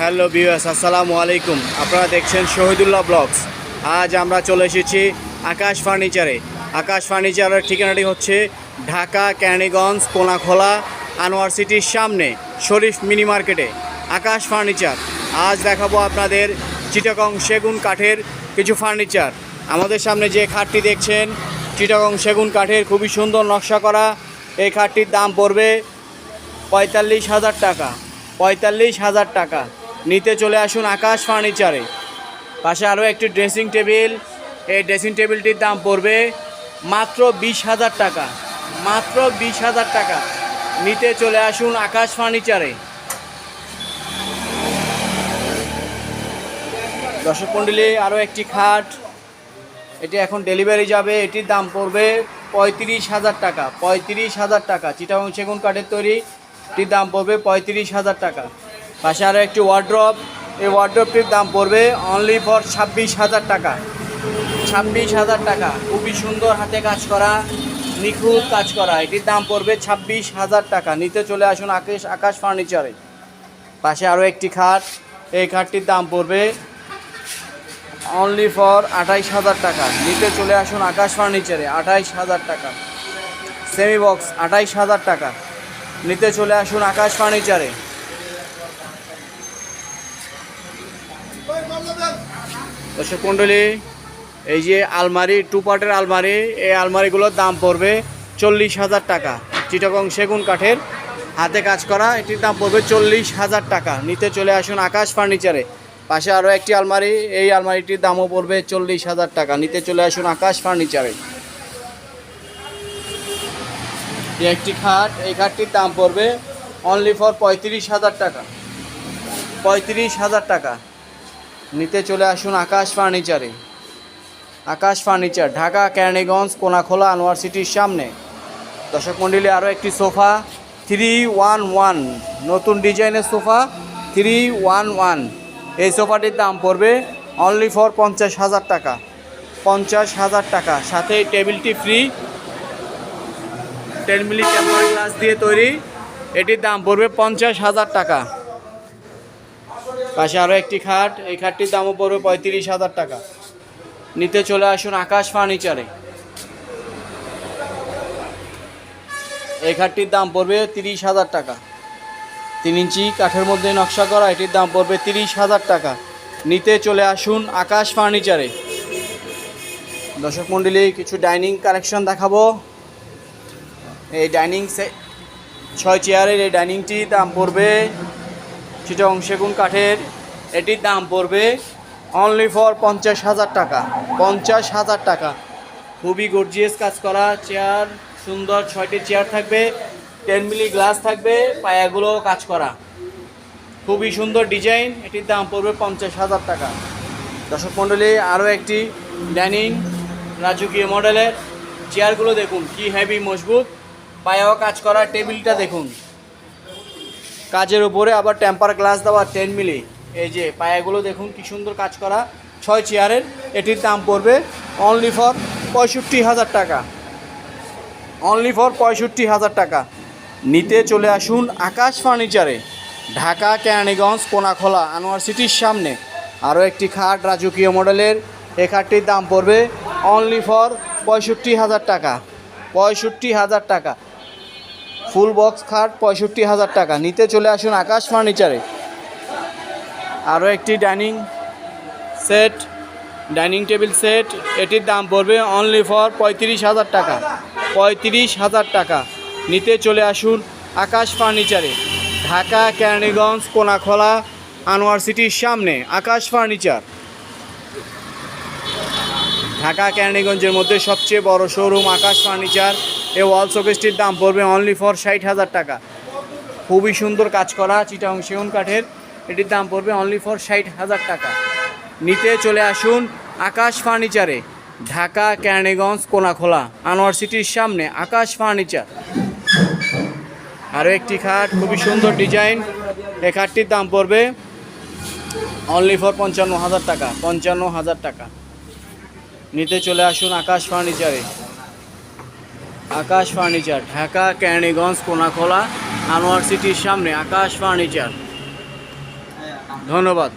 Hello বিওয়াস আসসালামু আলাইকুম। আপনারা দেখছেন শহীদুল্লাহ ব্লগস। আজ আমরা চলে এসেছি আকাশ ফার্নিচারে। আকাশ ফার্নিচারের ঠিকানাটি হচ্ছে ঢাকা, ক্যানিগঞ্জ, কোনাখোলা, আনোয়ার সিটির সামনে, Sharif mini market. Akash furniture. আজ দেখাবো আপনাদের চিটাগং সেগুন কাঠের কিছু ফার্নিচার। আমাদের সামনে যে খাটটি দেখছেন, চিটাগং সেগুন কাঠের খুবই সুন্দর নকশা করা। এই খাটটির দাম পড়বে পঁয়তাল্লিশ হাজার টাকা। পঁয়তাল্লিশ হাজার টাকা। নিতে চলে আসুন আকাশ ফার্নিচারে। পাশে আরও একটি ড্রেসিং টেবিল। এই ড্রেসিং টেবিলটির দাম পড়বে মাত্র বিশ হাজার টাকা। মাত্র বিশ হাজার টাকা। নিতে চলে আসুন আকাশ ফার্নিচারে। দর্শক মণ্ডলী আরও একটি খাট। এটি এখন ডেলিভারি যাবে। এটির দাম পড়বে পঁয়ত্রিশ হাজার টাকা। পঁয়ত্রিশ হাজার টাকা। চিটাগং সেগুন কাঠের তৈরি। এটির দাম পড়বে পঁয়ত্রিশ হাজার টাকা। পাশে আরও একটি ওয়ার্ড্রপ এই ওয়ার্ড্রপটির দাম পড়বে অনলি ফর ছাব্বিশ হাজার টাকা। ছাব্বিশ হাজার টাকা। খুবই সুন্দর হাতে কাজ করা, নিখুঁত কাজ করা। এটির দাম পড়বে ছাব্বিশ হাজার টাকা। নিতে চলে আসুন আকাশ আকাশ ফার্নিচারে পাশে আরও একটি খাট। এই খাটটির দাম পড়বে অনলি ফর আঠাইশ হাজার টাকা। নিতে চলে আসুন আকাশ ফার্নিচারে আঠাইশ হাজার টাকা। সেমি বক্স আঠাইশ হাজার টাকা। নিতে চলে আসুন আকাশ ফার্নিচারে দর্শক মণ্ডলী এই যে আলমারি টু পার্টের আলমারি, এই আলমারিগুলোর দাম পড়বে চল্লিশ হাজার টাকা। চিটাগং সেগুন কাঠের হাতে কাজ করা, এটির দাম পড়বে চল্লিশ হাজার টাকা। নিতে চলে আসুন আকাশ ফার্নিচারে। পাশে আরও একটি আলমারি, এই আলমারিটির দামও পড়বে চল্লিশ হাজার টাকা। নিতে চলে আসুন আকাশ ফার্নিচারে। একটি খাট, এই খাটটির দাম পড়বে অনলি ফর পঁয়ত্রিশ হাজার টাকা। পঁয়ত্রিশ হাজার টাকা। নিতে চলে আসুন আকাশ ফার্নিচারে। আকাশ ফার্নিচার, ঢাকা, কেরানীগঞ্জ, কোনাখোলা, আনোয়ার সিটির সামনে। দর্শক মন্ডলী, আরও একটি সোফা থ্রি ওয়ান ওয়ান নতুন ডিজাইনের সোফা থ্রি ওয়ান ওয়ান এই সোফাটির দাম পড়বে অনলি ফর পঞ্চাশ হাজার টাকা। পঞ্চাশ হাজার টাকা। সাথে টেবিলটি free ten milli temper glass দিয়ে তৈরি। এটির দাম পড়বে পঞ্চাশ হাজার টাকা। পাশে আরও একটি খাট। এই খাটটির দামও পড়বে পঁয়ত্রিশ হাজার টাকা। নিতে চলে আসুন আকাশ ফার্নিচারে। এই খাটটির দাম পড়বে তিরিশ হাজার টাকা। তিন ইঞ্চি কাঠের মধ্যে নকশা করা, এটির দাম পড়বে তিরিশ হাজার টাকা। নিতে চলে আসুন আকাশ ফার্নিচারে। দর্শক মণ্ডলী কিছু ডাইনিং কালেকশন দেখাবো। এই ডাইনিং সে ছয় চেয়ারের এই ডাইনিংটি দাম পড়বে চিটং সেগুন কাঠের এটির দাম পড়বে অনলি ফর পঞ্চাশ হাজার টাকা, পঞ্চাশ হাজার টাকা। খুবই গর্জিয়াস কাজ করা চেয়ার সুন্দর ছয়টি চেয়ার থাকবে টেন মিলি গ্লাস থাকবে, পায়াগুলো কাজ করা। খুবই সুন্দর ডিজাইন এটির দাম পড়বে পঞ্চাশ হাজার টাকা। দর্শক মণ্ডলী, আরও একটি ডাইনিং রাজকীয় মডেলের চেয়ারগুলো দেখুন, কি হেভি মজবুত। পায়াও কাজ করা টেবিলটা দেখুন। কাজের উপরে আবার টেম্পার গ্লাস দেওয়া টেন মিলি এই যে পায়াগুলো দেখুন, কি সুন্দর কাজ করা। ছয় চেয়ারের এটির দাম পড়বে অনলি ফর পঁয়ষট্টি হাজার টাকা। অনলি ফর পঁয়ষট্টি হাজার টাকা। নিতে চলে আসুন আকাশ ফার্নিচারে ঢাকা, কেরানীগঞ্জ, কোনাখোলা, আনোয়ার সিটির সামনে। আরও একটি খাট, রাজকীয় মডেলের এই খাটটির দাম পড়বে অনলি ফর পঁয়ষট্টি হাজার টাকা। পঁয়ষট্টি হাজার টাকা। ফুল বক্স খাট পঁয়ষট্টি হাজার টাকা। নিতে চলে আসুন আকাশ ফার্নিচারে। আরও একটি dining set, dining table set. এটির দাম পড়বে অনলি ফর পঁয়ত্রিশ হাজার টাকা। পঁয়ত্রিশ হাজার টাকা। নিতে চলে আসুন আকাশ ফার্নিচারে। ঢাকা, কেরানীগঞ্জ, কোনাখোলা, আনোয়ার সিটির সামনে আকাশ ফার্নিচার। ঢাকা, কেরানীগঞ্জের মধ্যে সবচেয়ে বড় শোরুম আকাশ ফার্নিচার। এই ওয়াল শোকেসটির দাম পড়বে অনলি ফর ষাট হাজার টাকা। খুবই সুন্দর কাজ করা চিটাং সেগুন কাঠের। এটির দাম পড়বে অনলি ফর ষাট হাজার টাকা। নিতে চলে আসুন আকাশ ফার্নিচারে ঢাকা, কেরানীগঞ্জ, কোনাখোলা, আনোয়ার সিটির সামনে আকাশ ফার্নিচার আরও একটি খাট, খুবই সুন্দর ডিজাইন। এই খাটটির দাম পড়বে অনলি ফর পঞ্চান্ন হাজার টাকা, পঞ্চান্ন হাজার টাকা। নিতে চলে আসুন আকাশ ফার্নিচারে আকাশ ফার্নিচার ঢাকা ক্যানিগঞ্জ কোনাখোলা আনোয়ার সিটির সামনে আকাশ ফার্নিচার। ধন্যবাদ।